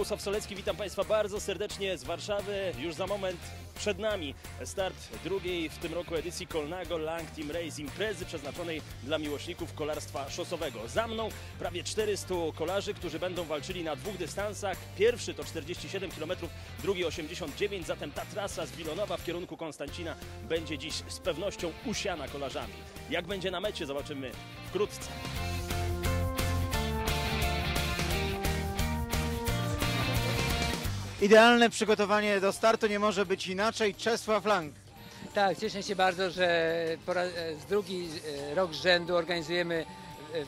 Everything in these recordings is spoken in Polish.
Bogusław Solecki, witam Państwa bardzo serdecznie z Warszawy. Już za moment przed nami start drugiej w tym roku edycji Kolnago Lang Team Race, imprezy przeznaczonej dla miłośników kolarstwa szosowego. Za mną prawie 400 kolarzy, którzy będą walczyli na dwóch dystansach. Pierwszy to 47 km, drugi 89, zatem ta trasa z Wilonowa w kierunku Konstancina będzie dziś z pewnością usiana kolarzami. Jak będzie na mecie zobaczymy wkrótce. Idealne przygotowanie do startu nie może być inaczej. Czesław Lang. Tak, cieszę się bardzo, że po raz, z drugi e, rok z rzędu organizujemy e,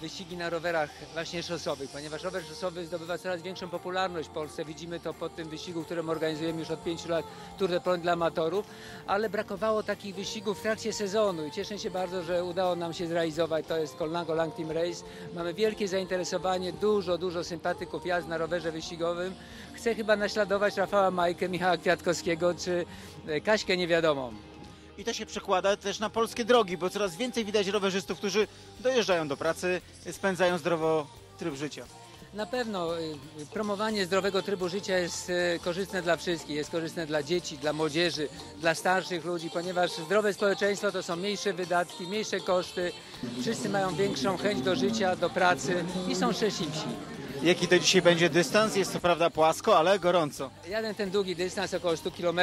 wyścigi na rowerach właśnie szosowych, ponieważ rower szosowy zdobywa coraz większą popularność w Polsce. Widzimy to po tym wyścigu, którym organizujemy już od 5 lat Tour de Pont dla amatorów, ale brakowało takich wyścigów w trakcie sezonu i cieszę się bardzo, że udało nam się zrealizować. To jest Colnago Lang Team Race. Mamy wielkie zainteresowanie, dużo, dużo sympatyków jazd na rowerze wyścigowym. Chcę chyba naśladować Rafała Majkę, Michała Kwiatkowskiego czy e, Kaśkę Niewiadomą. I to się przekłada też na polskie drogi, bo coraz więcej widać rowerzystów, którzy dojeżdżają do pracy, spędzają zdrowo tryb życia. Na pewno y, promowanie zdrowego trybu życia jest y, korzystne dla wszystkich, jest korzystne dla dzieci, dla młodzieży, dla starszych ludzi, ponieważ zdrowe społeczeństwo to są mniejsze wydatki, mniejsze koszty, wszyscy mają większą chęć do życia, do pracy i są szczęśliwsi. Jaki to dzisiaj będzie dystans? Jest to prawda płasko, ale gorąco. Jadę ten długi dystans, około 100 km,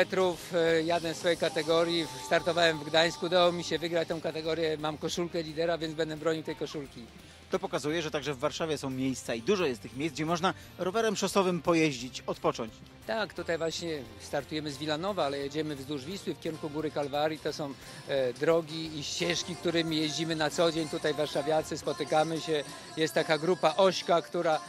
jadę w swojej kategorii, startowałem w Gdańsku, udało mi się wygrać tę kategorię, mam koszulkę lidera, więc będę bronił tej koszulki. To pokazuje, że także w Warszawie są miejsca i dużo jest tych miejsc, gdzie można rowerem szosowym pojeździć, odpocząć. Tak, tutaj właśnie startujemy z Wilanowa, ale jedziemy wzdłuż Wisły w kierunku Góry Kalwarii. To są e, drogi i ścieżki, którymi jeździmy na co dzień. Tutaj warszawiacy spotykamy się. Jest taka grupa Ośka, która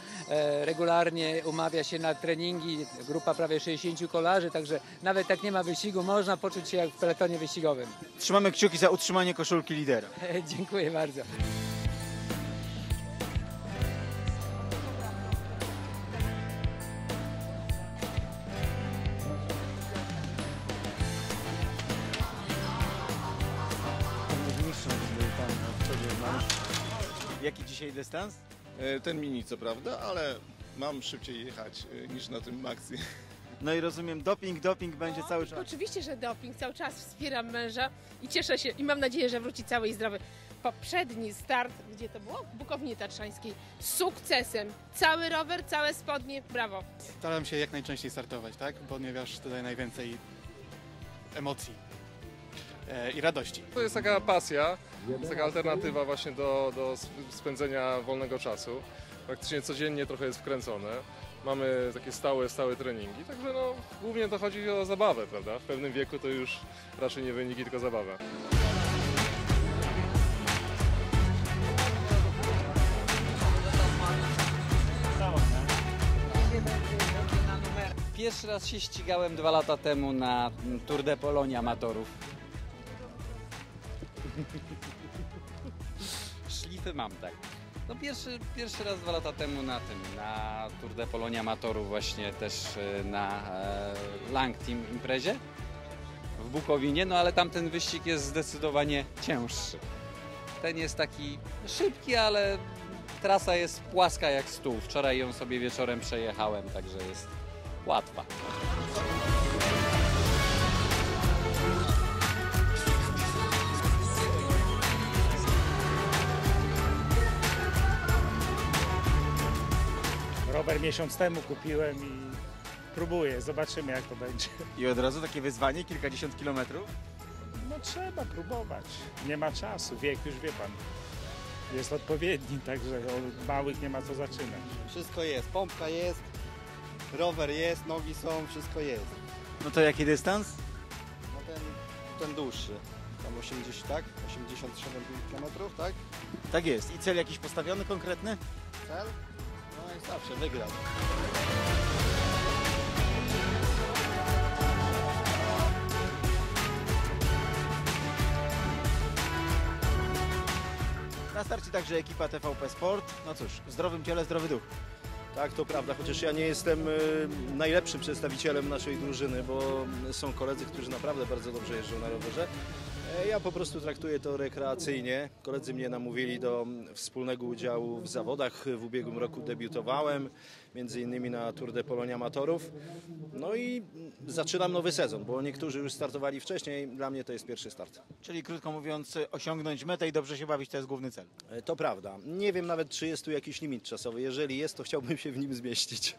regularnie umawia się na treningi. Grupa prawie 60 kolarzy, także nawet jak nie ma wyścigu, można poczuć się jak w peletonie wyścigowym. Trzymamy kciuki za utrzymanie koszulki lidera. Dziękuję bardzo. Jaki dzisiaj dystans? E, Ten mini co prawda, ale mam szybciej jechać e, niż na tym maxi. No i rozumiem, doping, doping będzie cały czas. Oczywiście, że doping. Cały czas wspieram męża i cieszę się i mam nadzieję, że wróci cały i zdrowy. Poprzedni start, gdzie to było? W Bukowni Tatrzańskiej. Z sukcesem. Cały rower, całe spodnie. Brawo. Staram się jak najczęściej startować, tak? Ponieważ to daje najwięcej emocji i radości. To jest taka pasja, jest taka alternatywa właśnie do, do sp- spędzenia wolnego czasu. Praktycznie codziennie trochę jest wkręcone. Mamy takie stałe, stałe treningi, także no, głównie to chodzi o zabawę, prawda? W pewnym wieku to już raczej nie wyniki, tylko zabawa. Pierwszy raz się ścigałem dwa lata temu na Tour de Polonia amatorów. Szlify mam, tak. No pierwszy, pierwszy raz dwa lata temu na tym, na Tour de Polonia amatorów właśnie też e, na e, Lang Team imprezie w Bukowinie, no ale tamten wyścig jest zdecydowanie cięższy. Ten jest taki szybki, ale trasa jest płaska jak stół. Wczoraj ją sobie wieczorem przejechałem, także jest łatwa. Rower miesiąc temu kupiłem i próbuję, zobaczymy jak to będzie. I od razu takie wyzwanie, kilkadziesiąt kilometrów. No trzeba próbować, nie ma czasu, wiek już wie pan. Jest odpowiedni, także od małych nie ma co zaczynać. Wszystko jest, pompka jest, rower jest, nogi są, wszystko jest. No to jaki dystans? No ten, ten dłuższy, tam 80, tak? 87 km, tak? Tak jest. I cel jakiś postawiony konkretny? Cel? Zawsze, wygrał. Na starcie także ekipa TVP Sport. No cóż, w zdrowym ciele, zdrowy duch. Tak, to prawda, chociaż ja nie jestem y, najlepszym przedstawicielem naszej drużyny, bo są koledzy, którzy naprawdę bardzo dobrze jeżdżą na rowerze. E, Ja po prostu traktuję to rekreacyjnie. Koledzy mnie namówili do wspólnego udziału w zawodach. W ubiegłym roku debiutowałem, między innymi na Tour de Polonia Amatorów. No i zaczynam nowy sezon, bo niektórzy już startowali wcześniej. Dla mnie to jest pierwszy start. Czyli krótko mówiąc, osiągnąć metę i dobrze się bawić to jest główny cel. E, To prawda. Nie wiem nawet, czy jest tu jakiś limit czasowy. Jeżeli jest, to chciałbym się w nim zmieścić.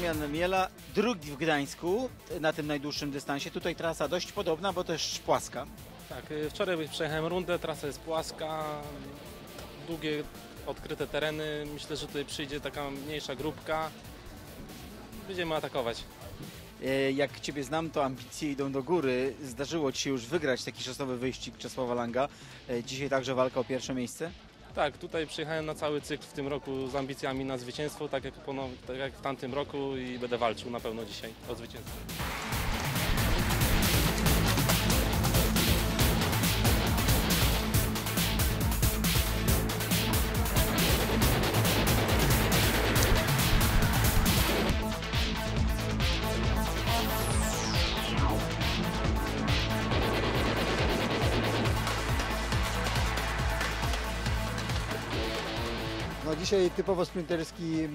Damian Miela, drugi w Gdańsku na tym najdłuższym dystansie. Tutaj trasa dość podobna, bo też płaska. Tak, y, wczoraj przejechałem rundę, trasa jest płaska, długie, odkryte tereny. Myślę, że tutaj przyjdzie taka mniejsza grupka. Będziemy atakować. E, Jak Ciebie znam, to ambicje idą do góry. Zdarzyło Ci się już wygrać taki szosowy wyścig Czesława Langa. E, Dzisiaj także walka o pierwsze miejsce. Tak, tutaj przyjechałem na cały cykl w tym roku z ambicjami na zwycięstwo, tak jak, tak jak w tamtym roku i będę walczył na pewno dzisiaj o zwycięstwo. Dzisiaj typowo sprinterski e,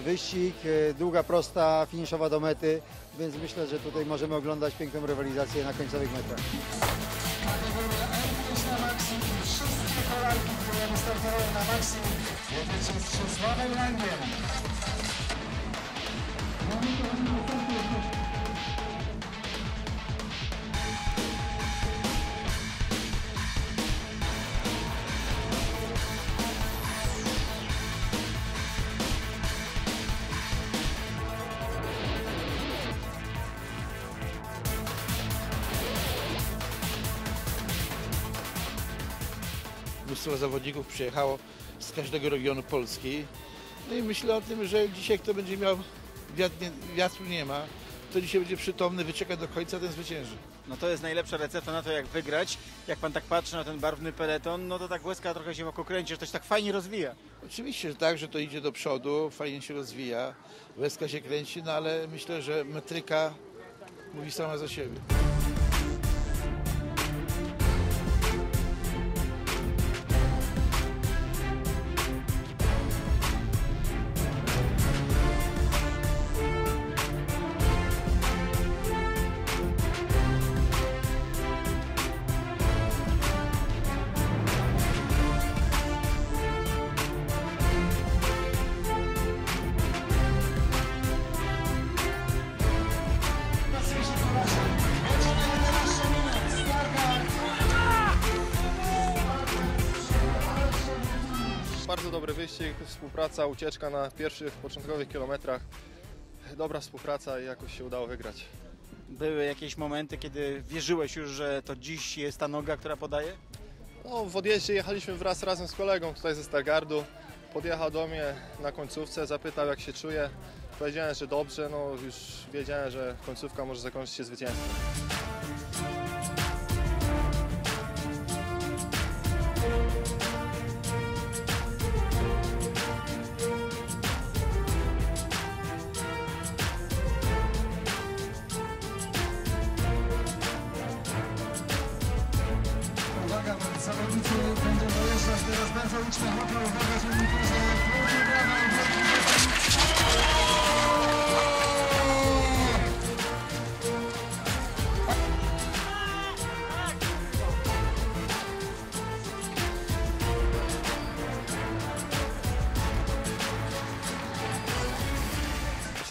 wyścig, e, długa, prosta, finiszowa do mety, więc myślę, że tutaj możemy oglądać piękną rywalizację na końcowych metrach. Wszystkie kolarki, które wystartowały na maksimum, z. mnóstwo zawodników przyjechało z każdego regionu Polski. No i myślę o tym, że dzisiaj kto będzie miał, wiatr nie, wiatru nie ma, kto dzisiaj będzie przytomny, wyczeka do końca, ten zwycięży. No to jest najlepsza recepta na to, jak wygrać. Jak Pan tak patrzy na ten barwny peleton, no to tak łezka trochę się wokół kręci, że to się tak fajnie rozwija. Oczywiście, że tak, że to idzie do przodu, fajnie się rozwija, łezka się kręci, no ale myślę, że metryka mówi sama za siebie. Wyścig, współpraca, ucieczka na pierwszych, początkowych kilometrach. Dobra współpraca i jakoś się udało wygrać. Były jakieś momenty, kiedy wierzyłeś już, że to dziś jest ta noga, która podaje? No, w odjeździe jechaliśmy wraz razem z kolegą tutaj ze Stargardu. Podjechał do mnie na końcówce, zapytał jak się czuję. Powiedziałem, że dobrze, no już wiedziałem, że końcówka może zakończyć się zwycięstwem. Liczne chłopy. Uwaga, że nie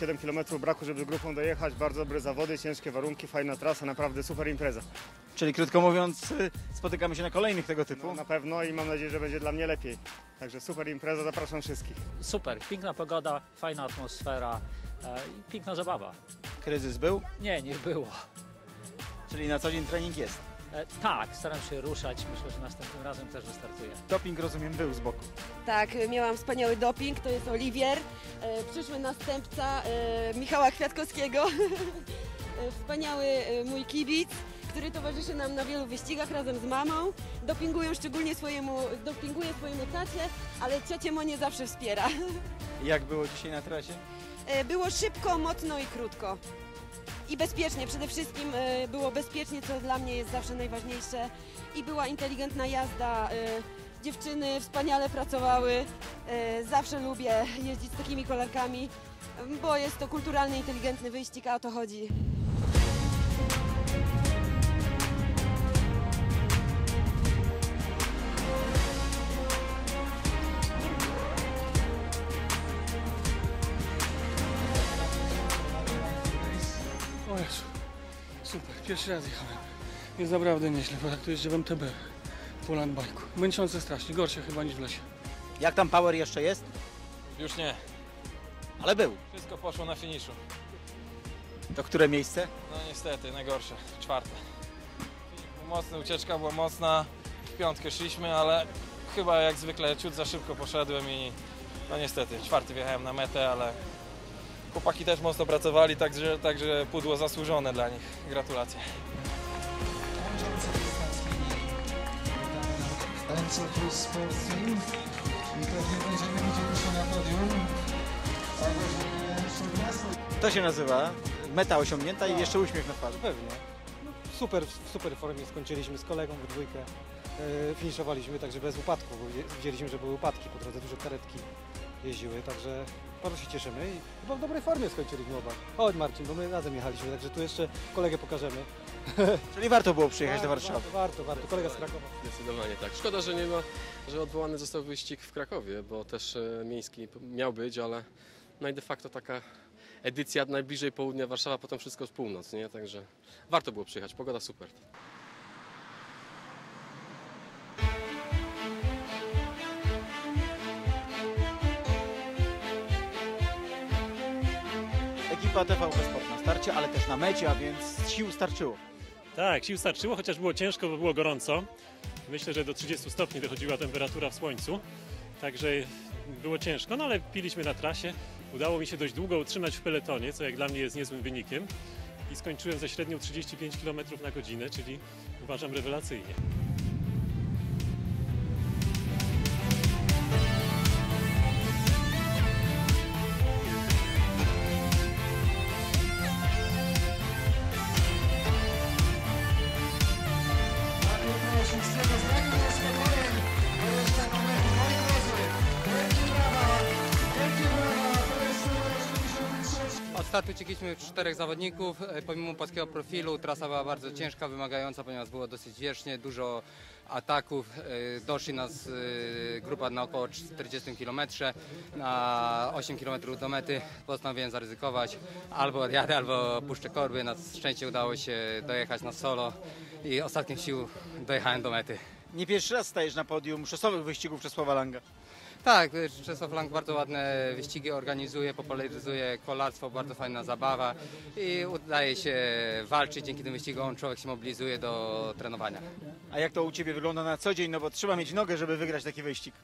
7 km braku, żeby grupą dojechać. Bardzo dobre zawody, ciężkie warunki, fajna trasa, naprawdę super impreza. Czyli krótko mówiąc, y, spotykamy się na kolejnych tego typu. No, na pewno i mam nadzieję, że będzie dla mnie lepiej. Także super impreza, zapraszam wszystkich. Super, piękna pogoda, fajna atmosfera e, i piękna zabawa. Kryzys był? Nie, nie było. Czyli na co dzień trening jest? E, tak, staram się ruszać. Myślę, że następnym razem też wystartuję. Doping, rozumiem, był z boku. Tak, miałam wspaniały doping, to jest Oliwier, e, przyszły następca e, Michała Kwiatkowskiego. E, Wspaniały e, mój kibic, który towarzyszy nam na wielu wyścigach razem z mamą. Dopingują szczególnie swojemu, dopinguje swojemu tacie, ale ciocię Monię zawsze wspiera. Jak było dzisiaj na trasie? E, Było szybko, mocno i krótko. I bezpiecznie, przede wszystkim e, było bezpiecznie, co dla mnie jest zawsze najważniejsze. I była inteligentna jazda. e, Dziewczyny wspaniale pracowały. E, Zawsze lubię jeździć z takimi kolarkami, bo jest to kulturalny, inteligentny wyścig, a o to chodzi. Pierwszy raz jechałem. Jest naprawdę nieźle, bo tak to jeździłem TB po landbajku. Męczące strasznie, gorsze chyba niż w lesie. Jak tam power jeszcze jest? Już nie. Ale był. Wszystko poszło na finiszu. To które miejsce? No niestety, najgorsze. Czwarte. Mocna ucieczka była mocna. W piątkę szliśmy, ale chyba jak zwykle ciut za szybko poszedłem i no niestety, czwarty wjechałem na metę, ale chłopaki też mocno pracowali, także, także pudło zasłużone dla nich. Gratulacje. Plus Sport Team i pewnie będziemy widzieli się na podium o godzinie 17. To się nazywa meta osiągnięta i jeszcze uśmiech na twarzy. Pewnie. No, super, w super formie skończyliśmy z kolegą we dwójkę. E, finiszowaliśmy także bez upadku, bo widzieliśmy, że były upadki po drodze, duże karetki jeździły, także bardzo się cieszymy i chyba w dobrej formie skończyliśmy oba. Chodź Marcin, bo my razem jechaliśmy, także tu jeszcze kolegę pokażemy. Czyli warto było przyjechać do Warszawy. Warto, warto, warto. kolega z Krakowa. Zdecydowanie tak. Szkoda, że nie ma, że odwołany został wyścig w Krakowie, bo też e, miejski miał być, ale no i de facto taka edycja najbliżej południa Warszawa, potem wszystko z północ, nie? Także warto było przyjechać, pogoda super. TVP Sport na starcie, ale też na mecie, a więc sił starczyło. Tak, sił starczyło, chociaż było ciężko, bo było gorąco. Myślę, że do 30 stopni dochodziła temperatura w słońcu, także było ciężko, no ale piliśmy na trasie. Udało mi się dość długo utrzymać w peletonie, co jak dla mnie jest niezłym wynikiem. I skończyłem ze średnią 35 km na godzinę, czyli uważam rewelacyjnie. Startu uciekliśmy czterech zawodników. E, Pomimo płaskiego profilu trasa była bardzo ciężka, wymagająca, ponieważ było dosyć wiecznie, dużo ataków. E, Doszli nas e, grupa na około 40 km. Na 8 km do mety postanowiłem zaryzykować. Albo odjadę, albo puszczę korby. Na szczęście udało się dojechać na solo i ostatnich sił dojechałem do mety. Nie pierwszy raz stajesz na podium szosowych wyścigów Czesława Langa. Tak, Czesław Lang bardzo ładne wyścigi organizuje, popularyzuje kolarstwo, bardzo fajna zabawa i udaje się walczyć. Dzięki tym wyścigom człowiek się mobilizuje do trenowania. A jak to u Ciebie wygląda na co dzień? No bo trzeba mieć nogę, żeby wygrać taki wyścig.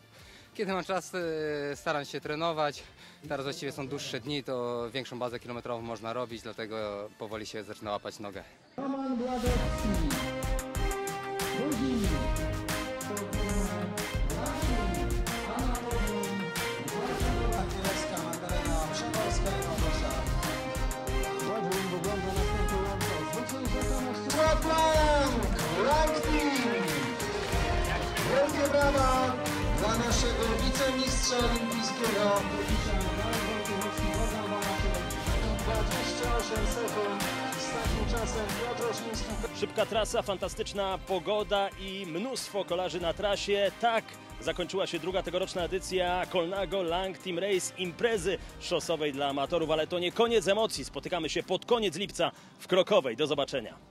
Kiedy mam czas, e, staram się trenować. Teraz właściwie są dłuższe dni, to większą bazę kilometrową można robić, dlatego powoli się zaczyna łapać nogę. Roman Bladowski. Osiński. Szybka trasa, fantastyczna pogoda i mnóstwo kolarzy na trasie. Tak zakończyła się druga tegoroczna edycja Kolnago Lang Team Race imprezy szosowej dla amatorów, ale to nie koniec emocji. Spotykamy się pod koniec lipca w Krokowej. Do zobaczenia.